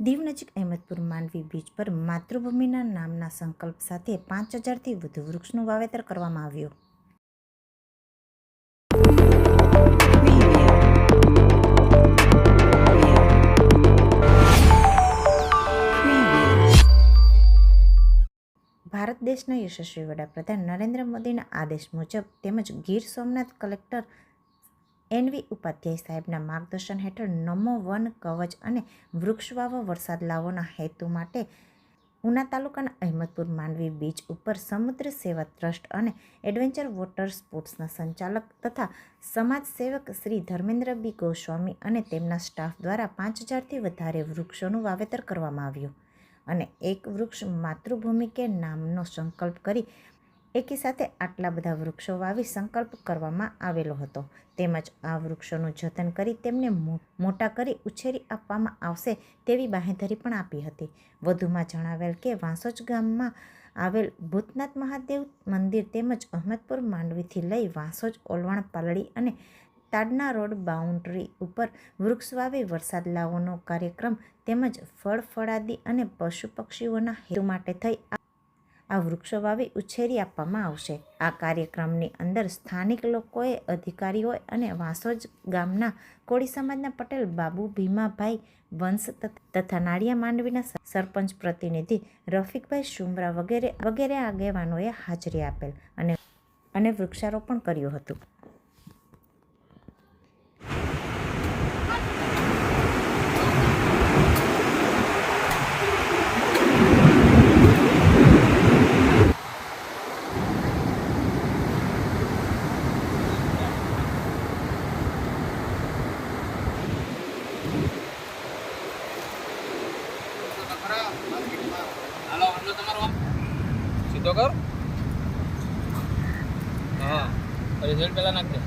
દીવ નજીક અહેમદપુર માંડવી બીચ પર માતૃભૂમિના નામના સંકલ્પ સાથે પાંચ હજારથી વધુ વૃક્ષનું વાવેતર કરવામાં આવ્યું. ભારત દેશના યશસ્વી વડાપ્રધાન નરેન્દ્ર મોદીના આદેશ મુજબ તેમજ Gir Somnath collector N V Upadhyay સાહેબના માર્ગદર્શન હેઠળ નમો વન કવચ અને વૃક્ષવાવ વરસાદ લાવોના હેતુ માટે ઉના તાલુકાના અહેમદપુર માંડવી બીચ ઉપર સમુદ્ર સેવા ટ્રસ્ટ અને એડવેન્ચર વોટર સ્પોર્ટ્સના સંચાલક તથા સમાજ સેવક શ્રી ધર્મેન્દ્ર બી ગોસ્વામી અને તેમના સ્ટાફ દ્વારા પાંચ હજારથી વધારે વૃક્ષોનું વાવેતર કરવામાં આવ્યું. અને એક વૃક્ષ માતૃભૂમિ કે નામનો સંકલ્પ કરી એકી સાથે આટલા બધા વૃક્ષો વાવી સંકલ્પ કરવામાં આવેલો હતો. તેમજ આ વૃક્ષોનું જતન કરી તેમને મોટા કરી ઉછેરી આપવામાં આવશે તેવી બાહેધરી પણ આપી હતી. વધુમાં જણાવેલ કે વાંસોજ ગામમાં આવેલ ભૂતનાથ મહાદેવ મંદિર તેમજ અહમદપુર માંડવીથી લઈ વાંસોજ, ઓલવણ, પાલડી અને તાડના રોડ બાઉન્ડ્રી ઉપર વૃક્ષ વાવી વરસાદ લાવવાનો કાર્યક્રમ તેમજ ફળ ફળાદી અને પશુ પક્ષીઓના હેતુ માટે થઈ આ- વૃક્ષો વાવી ઉછેરી આપવામાં આવશે. આ કાર્યક્રમની અંદર સ્થાનિક લોકોએ અધિકારીઓએ અને વાંસોજ ગામના કોળી સમાજના પટેલ, બાબુ, ભીમાભાઈ વંશ તથા નાળિયા માંડવીના સરપંચ પ્રતિનિધિ રફીકભાઈ શુમરા વગેરે વગેરે આગેવાનોએ હાજરી આપેલ અને અને વૃક્ષારોપણ કર્યું હતું. સીધો કર. હા રિઝલ્ટ પહેલાં નાખ દે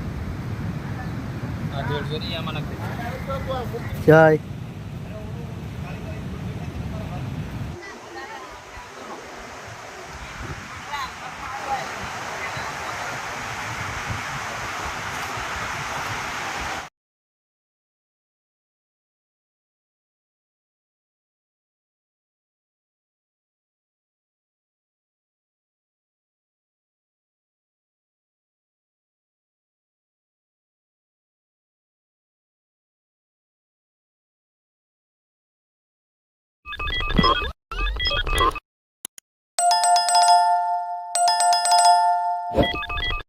આ જોડ જોડી આમાં નાખ દે જય.